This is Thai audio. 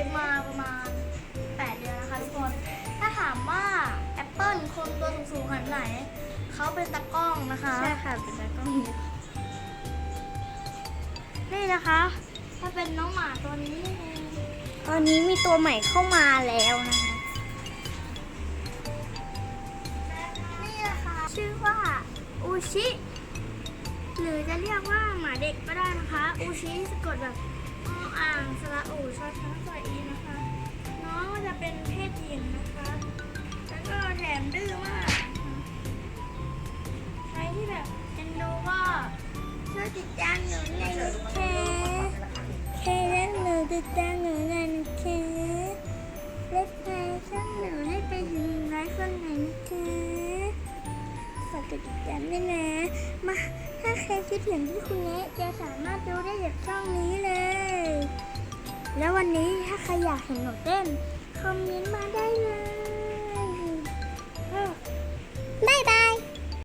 ซื้มาประมาณ 8 เดือนนะคะทุกคน ถ้าถามว่าแอปเปิลคนตัวสูงๆขนาดไหน เขาเป็นตะกล้องนะคะ ใช่ค่ะ เป็นตะกล้อง นี่นะคะ ถ้าเป็นน้องหมาตัวนี้ ตอนนี้มีตัวใหม่เข้ามาแล้วนะคะ นี่นะคะ ชื่อว่าอูชิหรือจะเรียกว่าหมาเด็กก็ได้นะคะ อูชิสะกดแบบอ่างสระอูชอช้างสระอี เป็นเพศหญิงนะคะ แล้วก็แถมดื้อมาก ใครที่แบบเอ็นดูก็ช่วยติดตามหนูในอยนะคะแค่เล่นหนูติดตามหนูหน่อยนะคะเล็กไงช่องหนูให้ไปถึงหนึ่งร้อยคนหน่อยนะคะฝากติดตามด้วยนะ มาถ้าใครคิดถึงพี่คุณเนะจะสามารถดูได้จากช่องนี้เลย แล้ววันนี้ถ้าใครอยากเห็นหนูเต้น คอมเมนต์มาได้เลย